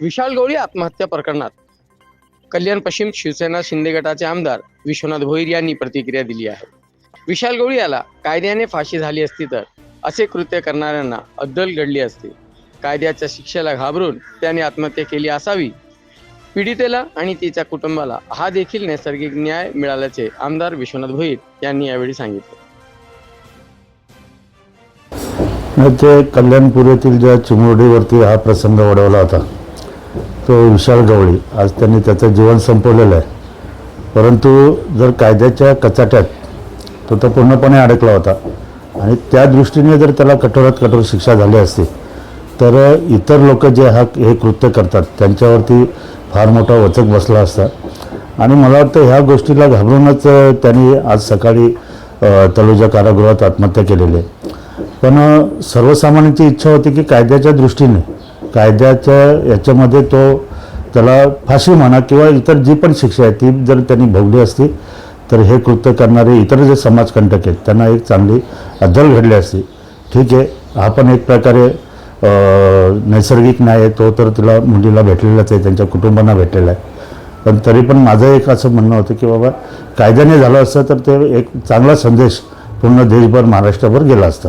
विशाल गवळी आत्महत्या प्रकरणात. कल्याण पश्चिम शिवसेना शिंदे गटाचे आमदार विश्वनाथ भोईर यांनी प्रतिक्रिया दिली आहे. विशाल गवळी याला कायद्याने फाशी झाली असती तर असे कृत्य करणाऱ्यांना अद्दल घडली असती. कायद्याच्या शिक्षेला घाबरून त्याने आत्महत्या केली असावी. पीडितेला आणि तिच्या कुटुंबाला हा देखील नैसर्गिक न्याय मिळाल्याचे आमदार विश्वनाथ भोईर यांनी यावेळी सांगितले. ते कल्याणपूर येथील ज्या चिमुरडीवरती हा प्रसंग ओढवला होता तो विशाल गवळी. आज त्यांनी त्याचं जीवन संपवलेलं आहे. परंतु जर कायद्याच्या कचाट्यात तो तर पूर्णपणे अडकला होता. आणि त्या दृष्टीने जर त्याला कठोरात कठोर शिक्षा झाली असती तर इतर लोक जे हा हे कृत्य करतात त्यांच्यावरती फार मोठा वचक बसला असता. आणि मला वाटतं ह्या गोष्टीला घाबरूनच त्यांनी आज सकाळी तलुजा कारागृहात आत्महत्या केलेली आहे. पण सर्वसामान्यांची इच्छा होती की कायद्याच्या दृष्टीने कायद्याच्या याच्यामध्ये तो त्याला फाशी म्हणा किंवा इतर जी पण शिक्षा आहे ती जर त्यांनी भोगली असती तर हे कृत्य करणारे इतर जे समाजकंटक आहेत त्यांना एक चांगली अद्दल घडली असती. ठीक आहे हा पण एक प्रकारे नैसर्गिक न्याय आहे तो तर तिला मुलीला भेटलेलाच आहे त्यांच्या कुटुंबांना भेटलेला आहे. पण तरी पण माझं एक असं म्हणणं होतं की बाबा कायद्याने झालं असतं तर ते एक चांगला संदेश पूर्ण देशभर महाराष्ट्रभर गेला असता.